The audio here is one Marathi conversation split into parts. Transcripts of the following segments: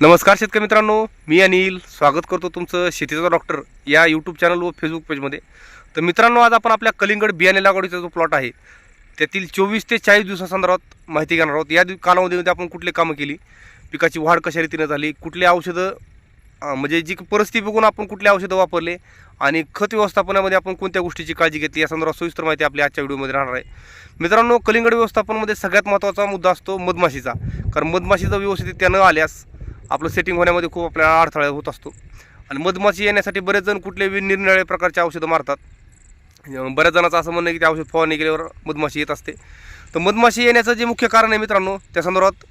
नमस्कार शेतकरी मित्रांनो मी अनिल. स्वागत करतो तुमचं शेतीचा डॉक्टर या यूट्यूब चॅनल व फेसबुक पेजमध्ये तर मित्रांनो आज आपण आपल्या कलिंगड बियाणे लागवडीचा जो प्लॉट आहे त्यातील चोवीस ते चाळीस दिवसासंदर्भात माहिती घेणार आहोत. या दिव कालावधीमध्ये आपण कुठले कामं केली पिकाची वाढ कशा रीतीनं झाली कुठली औषधं म्हणजे जी परिस्थिती बघून आपण कुठले औषधं वापरले आणि खत व्यवस्थापनामध्ये आपण कोणत्या गोष्टीची काळजी घेतली या संदर्भात सविस्तर माहिती आपल्या आजच्या व्हिडिओमध्ये राहणार आहे. मित्रांनो कलिंगड व्यवस्थापनामध्ये सगळ्यात महत्त्वाचा मुद्दा असतो मधमाशीचा. कारण मधमाशीचा व्यवस्थित न आल्यास आपलं सेटिंग होण्यामध्ये खूप आपल्याला अडथळा होत असतो. आणि मधमाशी येण्यासाठी बरेच जण कुठले निरनिराळे प्रकारचे औषधं मारतात. बऱ्याच जणांचं असं म्हणणं आहे की ते औषध फवारणी केल्यावर मधमाशी येत असते. तर मधमाशी येण्याचं जे मुख्य कारण आहे मित्रांनो त्या संदर्भात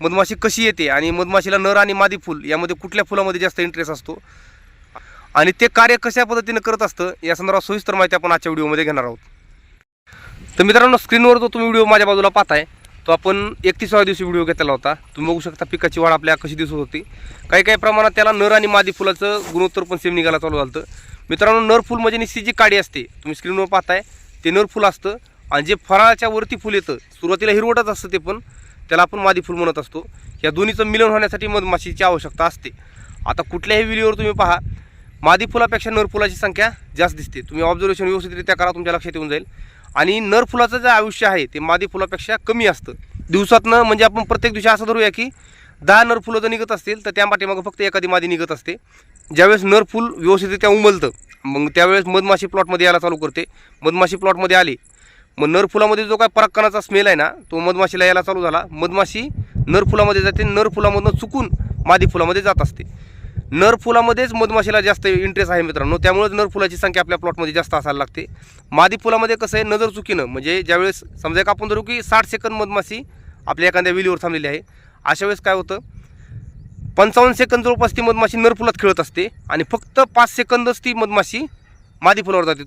मधमाशी कशी येते आणि मधमाशीला नर आणि मादी फुल यामध्ये कुठल्या फुलामध्ये जास्त इंटरेस्ट असतो? आणि ते कार्य कशा पद्धतीनं करत असतं या संदर्भात सविस्तर माहिती आपण आजच्या व्हिडिओमध्ये घेणार आहोत. तर मित्रांनो स्क्रीनवर जो तुम्ही व्हिडिओ माझ्या बाजूला पाहताय तो आपण एकतीसाव्या दिवशी व्हिडिओ घेतला होता. तुम्ही बघू शकता पिकाची वाढ आपल्या कशी दिसत होती. काही काही प्रमाणात त्याला नर आणि मादी फुलाचं गुणोत्तर पण सेम निघायला चालू झालं मित्रांनो नर फुल म्हणजे निश्चित जी काडी असते तुम्ही स्क्रीनवर पाहताय ते नर फुल असतं. आणि जे फळाच्या वरती फुल येतं सुरुवातीला हिरवटच असतं ते पण त्याला आपण मादी फुल म्हणत असतो. या दोन्हीचं मिलन होण्यासाठी मधमाशीची आवश्यकता असते. आता कुठल्याही व्हिडिओवर तुम्ही पहा मादी फुलापेक्षा नर फुलाची संख्या जास्त दिसते. तुम्ही ऑब्झर्वेशन व्यवस्थितरित्या करा तुमच्या लक्षात येऊन जाईल. आणि नर फुलाचं जे आयुष्य आहे ते मादी फुलापेक्षा कमी असतं. दिवसातनं म्हणजे आपण प्रत्येक दिवशी असं धरूया की दहा नर फुलं जर निघत असतील तर त्या पाठीमागं फक्त एखादी मादी निघत असते. ज्यावेळेस नर फुल व्यवस्थितरित्या उमलतं मग त्यावेळेस मधमाशी प्लॉटमध्ये यायला चालू करते. मधमाशी प्लॉटमध्ये आली मग नर फुलामध्ये जो काय परागकणाचा स्मेल आहे ना तो मधमाशीला यायला चालू झाला. मधमाशी नर फुलामध्ये जाते नर फुलामधनं चुकून मादी फुलामध्ये जात असते. नर फुलामध्येच मधमाशीला जास्त इंटरेस्ट आहे मित्रांनो. त्यामुळेच नर फुलाची संख्या आपल्या प्लॉटमध्ये जास्त असायला लागते. मादी फुलामध्ये कसं आहे नजर चुकीनं. म्हणजे ज्यावेळेस समजा एक आपण धरू की साठ सेकंद मधमाशी आपल्या एखाद्या विलीवर थांबलेली आहे. अशा वेळेस काय होतं पंचावन्न सेकंद जवळपास ती मधमाशी नरफुलात खेळत असते आणि फक्त पाच सेकंदच ती मधमाशी मादी फुलावर जाते.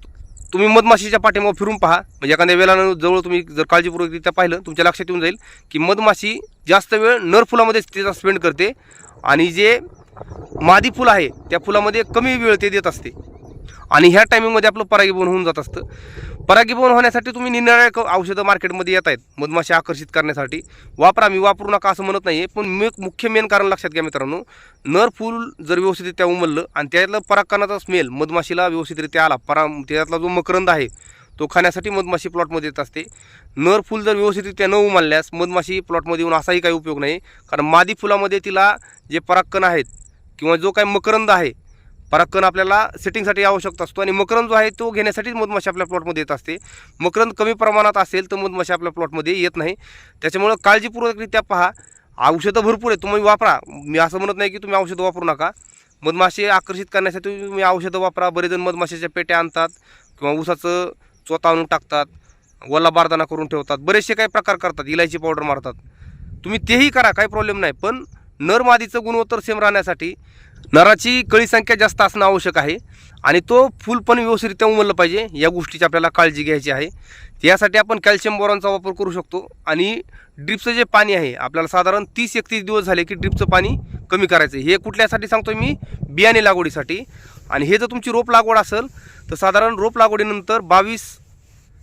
तुम्ही मधमाशीच्या पाठीमागं फिरून पहा. म्हणजे एखाद्या वेळानं जवळ तुम्ही जर काळजीपूर्वकरित्या पाहिलं तुमच्या लक्षात येऊन जाईल की मधमाशी जास्त वेळ नर फुलामध्येच तिचा स्पेंड करते. आणि जे मादी फुल आहे त्या फुलामध्ये कमी वेळ ते देत असते. आणि ह्या टायमिंगमध्ये आपलं परागीभवन होऊन जात असतं. परागीभवन होण्यासाठी तुम्ही निरनिराळे औषधं मार्केटमध्ये येत आहेत मधमाशी आकर्षित करण्यासाठी. वापरा मी वापरू नका असं म्हणत नाही आहे पण मी मुख्य मेन कारण लक्षात घ्या मित्रांनो. नर फूल जर व्यवस्थितरित्या उमललं आणि त्यातलं परागकणाचा स्मेल मधमाशीला व्यवस्थितरित्या आला परा त्यातला जो मकरंद आहे तो खाण्यासाठी मधमाशी प्लॉटमध्ये येत असते. नर फुल जर व्यवस्थितरित्या न उमलल्यास मधमाशी प्लॉटमध्ये येऊन असाही काही उपयोग नाही. कारण मादी फुलामध्ये तिला जे परागकण आहेत किंवा जो काही मकरंद आहे परागकण आपल्याला सेटिंगसाठी आवश्यक असतो आणि मकरंद जो आहे तो घेण्यासाठीच मधमाशी आपल्या प्लॉटमध्ये येत असते. मकरंद कमी प्रमाणात असेल तर मधमाशी आपल्या प्लॉटमध्ये येत नाही. त्याच्यामुळं काळजीपूर्वकरित्या पहा औषधं भरपूर आहे तुम्ही वापरा. मी असं म्हणत नाही की तुम्ही औषधं वापरू नका. मधमाशी आकर्षित करण्यासाठी तुम्ही औषधं वापरा. बरेच जण मधमाशीच्या पेट्या आणतात किंवा ऊसाचं चोथा आणून टाकतात ओला बारदाना करून ठेवतात. बरेचसे काही प्रकार करतात इलायची पावडर मारतात. तुम्ही तेही करा काही प्रॉब्लेम नाही. पण नर मादीचं गुणवत्तर सेम राहण्यासाठी नराची कळी संख्या जास्त असणं आवश्यक आहे. आणि तो फुल पण व्यवस्थितरित्या उमललं पाहिजे. या गोष्टीची आपल्याला काळजी घ्यायची आहे. यासाठी आपण कॅल्शियम बोरॉनचा वापर करू शकतो. आणि ड्रिपचं जे पाणी आहे आपल्याला साधारण तीस एकतीस दिवस झाले की ड्रिपचं पाणी कमी करायचं आहे. हे कुठल्यासाठी सांगतो मी? बियाणे लागवडीसाठी. आणि हे जर तुमची रोप लागवड असेल तर साधारण रोप लागवडीनंतर बावीस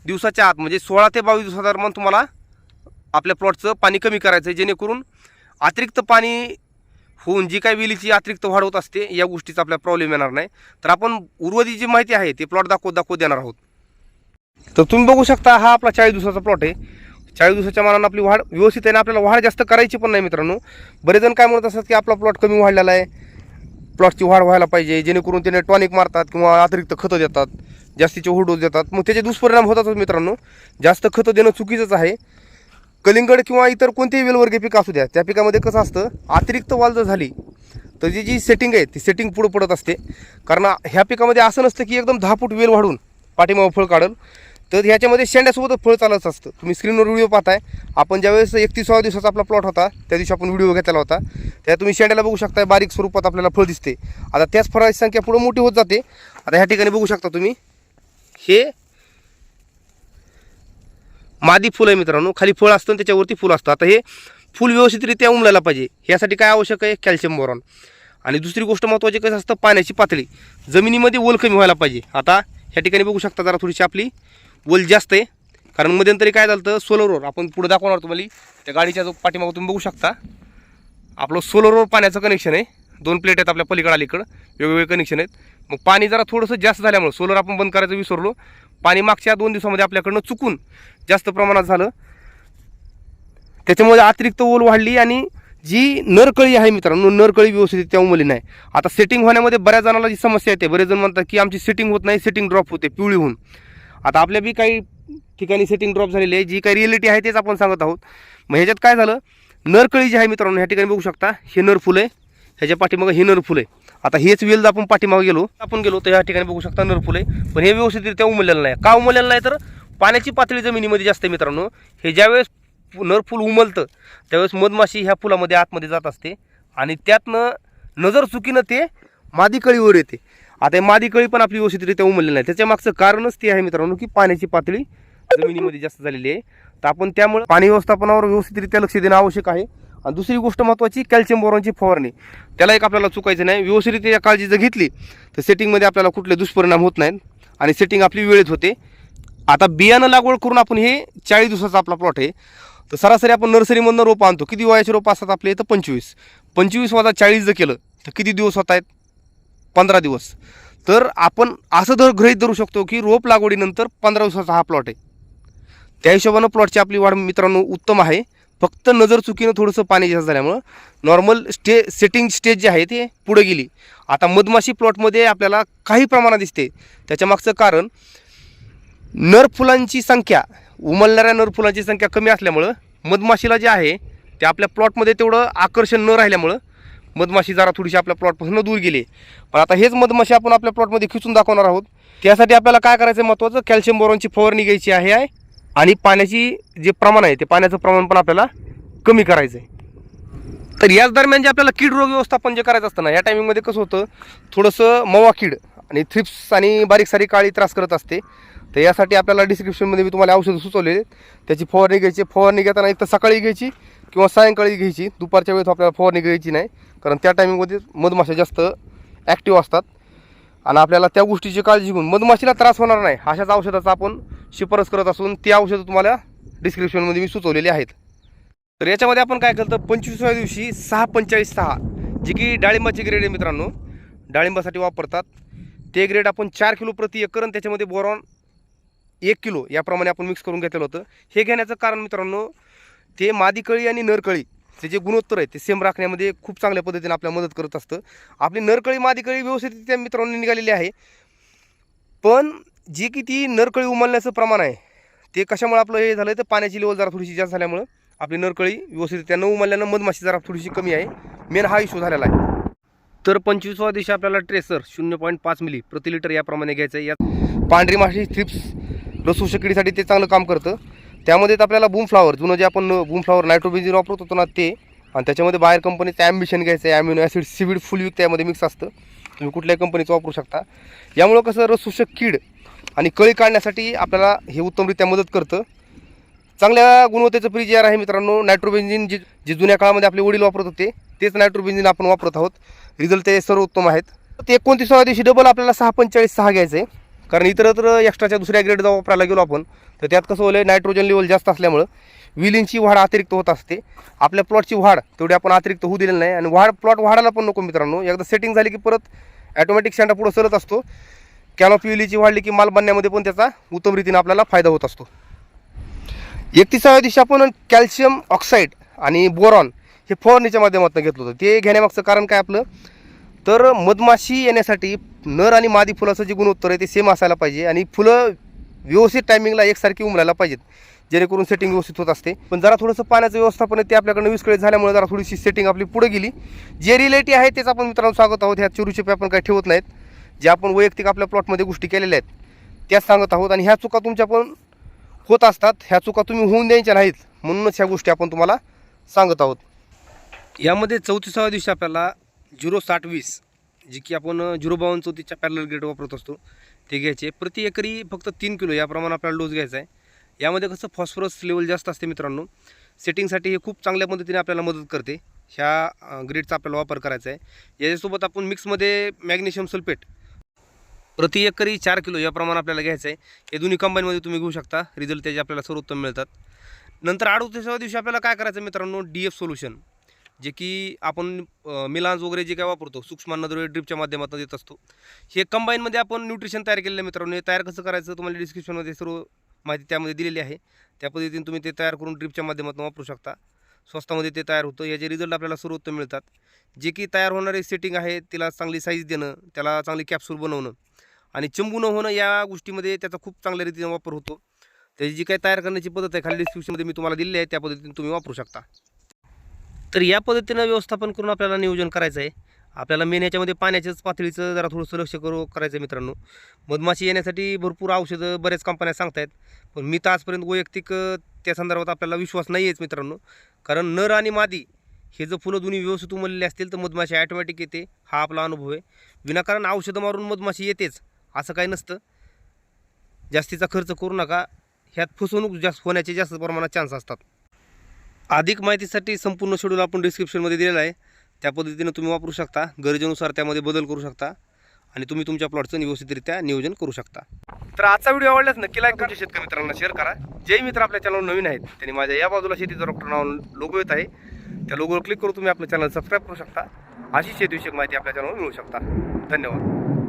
दिवसाच्या आत म्हणजे सोळा ते बावीस दिवसादरम्यान तुम्हाला आपल्या प्लॉटचं पाणी कमी करायचं आहे. जेणेकरून अतिरिक्त पाणी होऊन जी काही वेलीची अतिरिक्त वाढ होत असते या गोष्टीचा आपल्याला प्रॉब्लेम येणार नाही. तर आपण उर्वरित जी माहिती आहे ते प्लॉट दाखवत दाखवत देणार आहोत. तर तुम्ही बघू शकता हा आपला चाळीस दिवसाचा प्लॉट आहे. चाळीस दिवसाच्या मानानं आपली वाढ व्यवस्थित आहे ना आपल्याला वाढ जास्त करायची पण नाही मित्रांनो. बरेच जण काय म्हणत असतात की आपला प्लॉट कमी वाढलेला आहे. प्लॉटची वाढ व्हायला पाहिजे जेणेकरून त्याने टॉनिक मारतात किंवा अतिरिक्त खतं देतात जास्तीचे हुडोज देतात. मग त्याचे दुष्परिणाम होतातच मित्रांनो. जास्त खतं देणं चुकीचंच आहे. कलिंगड किंवा इतर कोणतेही वेलवर्गीय पीक असू द्या त्या पिकामध्ये कसं असतं अतिरिक्त वाल जर झाली तर जी जी सेटिंग आहे ती सेटिंग पुढं पडत असते. कारण ह्या पिकामध्ये असं नसतं की एकदम दहा फूट वेल वाढून पाठीमागं फळ काढल तर ह्याच्यामध्ये शेंड्यासोबतच फळ चालत असतं. तुम्ही स्क्रीनवर व्हिडिओ पाहताय. आपण ज्यावेळेस एकतीसाव्या दिवसाचा आपला प्लॉट होता त्या दिवशी आपण व्हिडिओ घेतला होता. त्या तुम्ही शेंड्याला बघू शकता बारीक स्वरूपात आपल्याला फळ दिसते. आता त्याच फळाची संख्या पुढं मोठी होत जाते. आता ह्या ठिकाणी बघू शकता तुम्ही. हे मादी फुलं आहे मित्रांनो. खाली फळ असतं आणि त्याच्यावरती फुलं असतं. आता हे फुल व्यवस्थितरित्या उमलायला पाहिजे. यासाठी काय आवश्यक आहे? Calcium boron. आणि दुसरी गोष्ट महत्त्वाची कसं असतं? पाण्याची पातळी. जमिनीमध्ये ओल कमी व्हायला पाहिजे. आता ह्या ठिकाणी बघू शकता जरा थोडीशी आपली ओल जास्त आहे. कारण मध्यंतरी काय झालं तर सोलरवर आपण पुढे दाखवणार तुम्हाला. त्या गाडीच्या जो पाठीमागं तुम्ही बघू शकता. आपलं सोलरवर पाण्याचं कनेक्शन आहे. दोन प्लेट आहेत आपल्या पलीकडं अलीकडं. वेगवेगळे कनेक्शन आहेत. मग पाणी जरा थोडंसं जास्त झाल्यामुळं सोलर आपण बंद करायचं विसरलो. पाणी मागच्या दोन दिवसामध्ये आपल्याकडनं चुकून जास्त प्रमाणात झालं. त्याच्यामुळे अतिरिक्त ओल वाढली आणि जी नरकळी आहे मित्रांनो नरकळी व्यवस्थित त्या उमली नाही. आता सेटिंग होण्यामध्ये बऱ्याच जणांना जी समस्या येते बरेच जण म्हणतात की आमची सेटिंग होत नाही सेटिंग ड्रॉप होते पिवळी होऊन. आता आपल्या बी काही ठिकाणी सेटिंग ड्रॉप झालेली आहे जी काही रिअलिटी आहे तेच आपण सांगत आहोत. मग ह्याच्यात काय झालं? नरकळी जी आहे मित्रांनो ह्या ठिकाणी बघू शकता हे नर फुलं आहे. ह्याच्या पाठीमागं हे नर फुलं आहे. आता हेच वेल आपण पाठीमागे गेलो आपण गेलो तर ह्या ठिकाणी बघू शकता नरफुले. आहे पण हे व्यवस्थितरित्या उमललेलं नाही. का उमललेलं नाही? तर पाण्याची पातळी जमिनीमध्ये जास्त आहे मित्रांनो. हे ज्यावेळेस नरफुल उमलतं त्यावेळेस मधमाशी ह्या फुलामध्ये आतमध्ये जात असते. आणि त्यातनं नजर चुकीनं ते मादी कळीवर येते. आता हे मादी कळी पण आपली व्यवस्थितरित्या उमललेली नाही. त्याच्या मागचं कारणच ते आहे मित्रांनो की पाण्याची पातळी जमिनीमध्ये जास्त झालेली आहे. तर आपण त्यामुळे पाणी व्यवस्थापनावर व्यवस्थितरित्या लक्ष देणं आवश्यक आहे. आणि दुसरी गोष्ट महत्त्वाची कॅल्शियम बोरॉनची फवारणी. त्याला एक आपल्याला चुकायचं नाही. व्यवस्थितरित्या काळजी जर घेतली तर सेटिंगमध्ये आपल्याला कुठले दुष्परिणाम होत नाहीत आणि सेटिंग आपली वेळेत होते. आता बियाणं लागवड करून आपण हे चाळीस दिवसाचा आपला प्लॉट आहे. तर सरासरी आपण नर्सरीमधनं रोपं आणतो. किती वयाचे रोपं असतात आपले? तर पंचवीस. पंचवीस वाजा चाळीस जर केलं तर किती दिवस होत आहेत? पंधरा दिवस. तर आपण असं दर गृहित धरू शकतो की रोप लागवडीनंतर पंधरा दिवसाचा हा प्लॉट आहे. त्या हिशोबानं प्लॉटची आपली वाढ मित्रांनो उत्तम आहे. फक्त नजर चुकीनं थोडंसं पाणी जास्त झाल्यामुळं नॉर्मल स्टे सेटिंग स्टेज जे आहे ते पुढे गेली. आता मधमाशी प्लॉटमध्ये आपल्याला काही प्रमाणात दिसते. त्याच्यामागचं कारण नर फुलांची संख्या उमलणाऱ्या नर फुलांची संख्या कमी असल्यामुळं मधमाशीला जे आहे ते आपल्या प्लॉटमध्ये तेवढं आकर्षण न राहिल्यामुळं मधमाशी जरा थोडीशी आपल्या प्लॉटपासून दूर गेली. पण आता हेच मधमाशी आपण आपल्या प्लॉटमध्ये खिचून दाखवणार आहोत. त्यासाठी आपल्याला काय करायचं महत्त्वाचं? कॅल्शियम बोरॉनची फवारणी घ्यायची आहे. आणि पाण्याची जे प्रमाण आहे ते पाण्याचं प्रमाण पण आपल्याला कमी करायचं आहे तर याच दरम्यान जे आपल्याला कीड रोग व्यवस्थापन जे करायचं असतं ना या टायमिंगमध्ये कसं होतं थोडंसं मवा कीड आणि थ्रिप्स आणि बारीक सारी काळी त्रास करत असते. तर यासाठी आपल्याला डिस्क्रिप्शनमध्ये मी तुम्हाला औषधं सुचवलेले त्याची फवारणी घ्यायची फवारणी घेताना एक तर सकाळी घ्यायची किंवा सायंकाळी घ्यायची. दुपारच्या वेळेस आपल्याला फवारणी घ्यायची नाही कारण त्या टायमिंगमध्ये मधमाशा जास्त ॲक्टिव्ह असतात. आणि आपल्याला त्या गोष्टीची काळजी घेऊन मधमाशीला त्रास होणार नाही. अशाच औषधाचा आपण शिफारस करत असून ती औषधं तुम्हाला डिस्क्रिप्शनमध्ये मी सुचवलेली आहेत. तर याच्यामध्ये आपण काय करतो पंचवीसव्या दिवशी सहा पंचेचाळीस सहा जी की डाळिंबाची ग्रेड आहे मित्रांनो. डाळिंबासाठी वापरतात. ते ग्रेड आपण चार किलो प्रति एकर आणि त्याच्यामध्ये बोरॉन एक किलो याप्रमाणे आपण मिक्स करून घेतलेलं होतं. हे घेण्याचं कारण मित्रांनो ते मादी कळी आणि नरकळी ते जे गुणोत्तर आहे ते सेम राखण्यामध्ये खूप चांगल्या पद्धतीने आपल्याला मदत करत असतं. आपली नरकळी मादीकळी व्यवस्थित त्या मित्रांनो निघालेली आहे. पण जी की ती नरकळी उमलण्याचं प्रमाण आहे ते कशामुळे आपलं हे झालं तर पाण्याची लेवल जरा थोडीशी जास्त झाल्यामुळं आपली नरकळी व्यवस्थित त्या न उमलल्यानं मधमाशी जरा थोडीशी कमी आहे. मेन हा इश्यू झालेला आहे. तर पंचवीसवा दिवशी आपल्याला ट्रेसर शून्य पॉईंट पाच मिली प्रति लिटर याप्रमाणे घ्यायचं आहे. यात पांढरी माशी थ्रिप्स रसू शकडीसाठी ते चांगलं काम करतं. त्यामध्ये तर आपल्याला बूम फ्लावर जुनं जे आपण बूम फ्लावर नायट्रोबेन्झिन वापरत होतो ना ते आणि त्याच्यामध्ये बाहेर कंपनीचं ॲम्बिशन घ्यायचं आहे ॲम्युनो ॲसिड सिविड फुलयुक्त त्यामध्ये मिक्स असतं. तुम्ही कुठल्याही कंपनीचं वापरू शकता. यामुळं कसं रसूषक कीड आणि कळी काढण्यासाठी आपल्याला हे उत्तमरित्या मदत करतं. चांगल्या गुणवत्तेचं फ्रीज यार आहे मित्रांनो नायट्रोबेन्झिन जे जे जुन्या काळामध्ये आपले वडील वापरत होते तेच नायट्रोबेन्झिन आपण वापरत आहोत. रिझल्ट ते सर्व उत्तम आहेत. ते एकोणतीसाव्या दिवशी डबल आपल्याला सहा पंचेचाळीस सहा घ्यायचं आहे कारण इतरत्र एक्स्ट्राच्या दुसऱ्या ग्रेड जाऊ वापरायला गेलो आपण तर त्यात कसं होलं नायट्रोजन लेवल जास्त असल्यामुळं विलींची वाढ अतिरिक्त होत असते. आपल्या प्लॉटची वाढ तेवढी आपण अतिरिक्त होऊ दिलेली नाही आणि वाढ प्लॉट वाढायला पण नको मित्रांनो. एकदा सेटिंग झाली की परत ॲटोमॅटिक शेंडा पुढं सरत असतो. कॅनॉपी विलीची वाढली की माल बनण्यामध्ये पण त्याचा उत्तम रीतीने आपल्याला फायदा होत असतो. एकतीसाव्या दिवशी आपण कॅल्शियम ऑक्साईड आणि बोरॉन हे फवारणीच्या माध्यमातून घेतलं होतं. ते घेण्यामागचं कारण काय आपलं? तर मधमाशी येण्यासाठी नर आणि मादी फुलाचं जे गुणोत्तर आहे ते सेम असायला पाहिजे आणि फुलं व्यवस्थित टायमिंगला एकसारखी उमलायला पाहिजेत जेणेकरून सेटिंग व्यवस्थित होत असते. पण जरा थोडंसं पाण्याचं व्यवस्थापन आहे ते आपल्याकडे विस्कळीत झाल्यामुळे जरा थोडीशी सेटिंग आपली पुढे गेली. जे रिलेटी आहे तेच आपण मित्रांनो सांगत आहोत. ह्या चिरूचे आपण काही ठेवत नाहीत. जे आपण वैयक्तिक आपल्या प्लॉटमध्ये गोष्टी केलेल्या आहेत त्याच सांगत आहोत. आणि ह्या चुका तुमच्या पण होत असतात. ह्या चुका तुम्ही होऊन द्यायच्या नाहीत म्हणूनच ह्या गोष्टी आपण तुम्हाला सांगत आहोत. यामध्ये चौतीसाव्या दिवशी आपल्याला झिरो साठ वीस जी की आपण झिरो बावन्न चौतीसच्या पॅरल ग्रेड वापरत असतो ते घ्यायचे. प्रति एकरी फक्त तीन किलो याप्रमाणे आपल्याला डोस घ्यायचा आहे. यामध्ये कसं फॉस्फरस लेवल जास्त असते मित्रांनो सेटिंगसाठी हे खूप चांगल्या पद्धतीने आपल्याला मदत करते. ह्या ग्रेडचा आपल्याला वापर करायचा आहे. याच्यासोबत आपण मिक्समध्ये मॅग्नेशियम सल्फेट प्रति एकरी चार किलो याप्रमाणे आपल्याला घ्यायचं आहे. हे दोन्ही कंबाईनमध्ये तुम्ही घेऊ शकता. रिझल्ट त्याचे आपल्याला सर्वोत्तम मिळतात. नंतर अडोतीसाव्या दिवशी आपल्याला काय करायचं मित्रांनो? डी एफ सोल्युशन जे की आपण मिलान्स वगैरे जे काय वापरतो सूक्ष्म ड्रिपच्या माध्यमातून देत असतो. हे कंबाईनमध्ये आपण न्यूट्रिशन तयार केलेलं मित्रांनो. हे तयार कसं करायचं तुम्हाला डिस्क्रिप्शनमध्ये सर्व माहिती त्यामध्ये दिलेली आहे. त्या पद्धतीने तुम्ही ते तयार करून ड्रिपच्या माध्यमातून वापरू शकता. स्वस्तामध्ये ते तयार होतं. याचे रिझल्ट आपल्याला सर्वोत्तम मिळतात. जे की तयार होणारे सेटिंग आहे तिला चांगली साईज देणं त्याला चांगली कॅप्सूल बनवणं आणि चिंबू न होणं या गोष्टीमध्ये त्याचा खूप चांगल्या रीतीने वापर होतो. त्याची जी काही तयार करण्याची पद्धत आहे खाली डिस्क्रिप्शनमध्ये मी तुम्हाला दिलेली आहे त्या पद्धतीने तुम्ही वापरू शकता. तर या पद्धतीनं व्यवस्थापन करून आपल्याला नियोजन करायचं आहे. आपल्याला मेन याच्यामध्ये पाण्याच्याच पातळीचं जरा थोडंसं लक्ष करू करायचं आहे मित्रांनो. मधमाशी येण्यासाठी भरपूर औषधं बऱ्याच कंपन्या सांगतायत. पण मी तर आजपर्यंत वैयक्तिक त्या संदर्भात आपल्याला विश्वास नाही आहेच मित्रांनो. कारण नर आणि मादी हे जर फुलं दोन्ही व्यवस्थित उमललेले असतील तर मधमाशी ॲटोमॅटिक येते. हा आपला अनुभव आहे. विनाकारण औषधं मारून मधमाशी येतेच असं काही नसतं. जास्तीचा खर्च करू नका. ह्यात फसवणूक जास्त होण्याचे जास्त प्रमाणात चान्स असतात. अधिक माहितीसाठी संपूर्ण शेड्यूल आपण डिस्क्रिप्शनमध्ये दिलेला आहे. त्या पद्धतीनं तुम्ही वापरू शकता. गरजेनुसार त्यामध्ये बदल करू शकता. आणि तुम्ही तुमच्या प्लॉटचं व्यवस्थितरित्या नियोजन करू शकता. तर आजचा व्हिडिओ आवडल्यास नक्की लाईक तुमच्या शेतकरी मित्रांना शेअर करा. जे मित्र आपल्या चॅनल नवीन आहेत. त्यांनी माझ्या या बाजूला शेतीचं डॉक्टर नाव लोगो येत आहे. त्या लोगोवर क्लिक करून तुम्ही आपलं चॅनल सबस्क्राईब करू शकता. अशी शेतीविषयक माहिती आपल्या चॅनलवर मिळू शकता. धन्यवाद.